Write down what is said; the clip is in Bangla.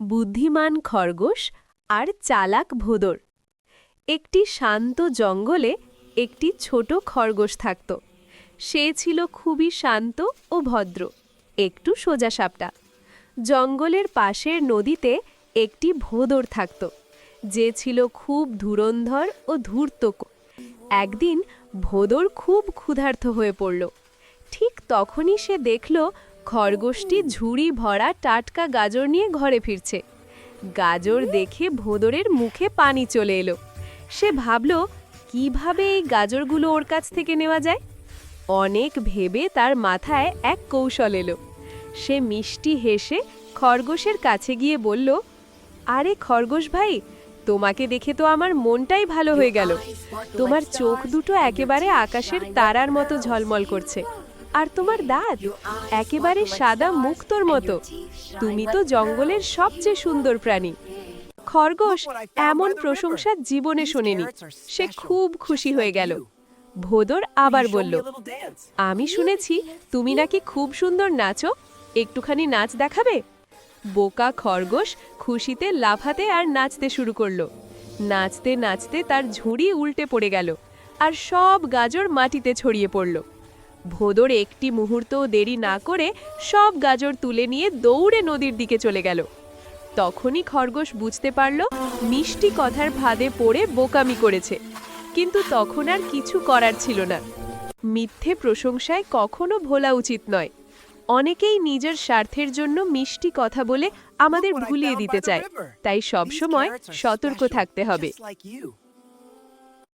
বুদ্ধিমান খরগোশ আর চালাক ভোদর। একটি শান্ত জঙ্গলে একটি ছোট খরগোশ থাকত। সে ছিল খুবই শান্ত ও ভদ্র, একটু সোজাসাপটা। জঙ্গলের পাশের নদীতে একটি ভোদর থাকত, যে ছিল খুব ধুরন্ধর ও ধূর্ত একদিন ভোদর খুব ক্ষুধার্ত হয়ে পড়ল। ঠিক তখনই সে দেখল খরগোশটি ঝুড়ি ভরা টাটকা গাজর নিয়ে ঘরে ফিরছে। গাজর দেখে ভোদরের মুখে পানি চলে এলো। সে ভাবল, কীভাবে এই গাজরগুলো ওর কাছ থেকে নেওয়া যায়? অনেক ভেবে তার মাথায় এক কৌশল এলো। সে মিষ্টি হেসে খরগোশের কাছে গিয়ে বলল, আরে খরগোশ ভাই, তোমাকে দেখে তো আমার মনটাই ভালো হয়ে গেল। তোমার চোখ দুটো একেবারে আকাশের তারার মতো ঝলমল করছে। আর তোমার দাঁত। একেবারে সাদা মুক্তোর মতো। তুমি তো জঙ্গলের সবচেয়ে সুন্দর প্রাণী। খরগোশ এমন প্রশংসা জীবনে শোনেনি। সে খুব খুশি হয়ে গেল। ভোদর আবার বলল, আমি শুনেছি তুমি নাকি খুব সুন্দর নাচো। একটুখানি নাচ দেখাবে? বোকা খরগোশ খুশিতে লাফাতে আর নাচতে শুরু করল। নাচতে নাচতে তার ঝুড়ি উল্টে পড়ে গেল আর সব গাজর মাটিতে ছড়িয়ে পড়ল। ভোদর একটি মুহূর্তও দেরি না করে সব গাজর তুলে নিয়ে দৌড়ে নদীর দিকে চলে গেল। তখনই খরগোশ বুঝতে পারল মিষ্টি কথার ফাঁদে পড়ে বোকামি করেছে। কিন্তু তখন আর কিছু করার ছিল না। মিথ্যে প্রশংসায় কখনো ভোলা উচিত নয়। অনেকেই নিজের স্বার্থের জন্য মিষ্টি কথা বলে আমাদের ভুলিয়ে দিতে চায়। তাই সবসময় সতর্ক থাকতে হবে.